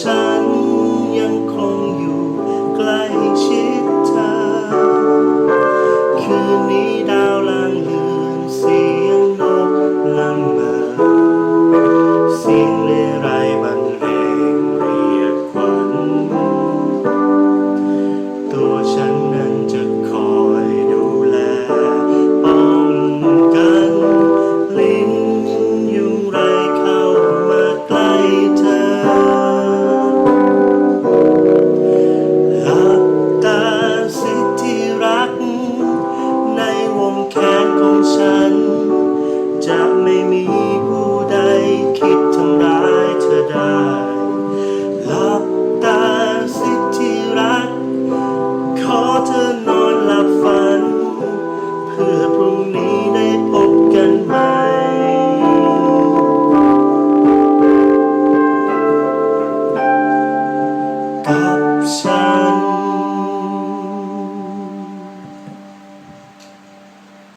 ฉันยังคงอยู่ใกล้ชิดเธอคืนนี้ แขนของฉัน จะไม่มีผู้ใดคิดทำร้ายเธอได้หลับตาสิที่รัก ขอเธอนอนหลับฝัน เพื่อพรุ่งนี้ได้พบกันใหม่กับ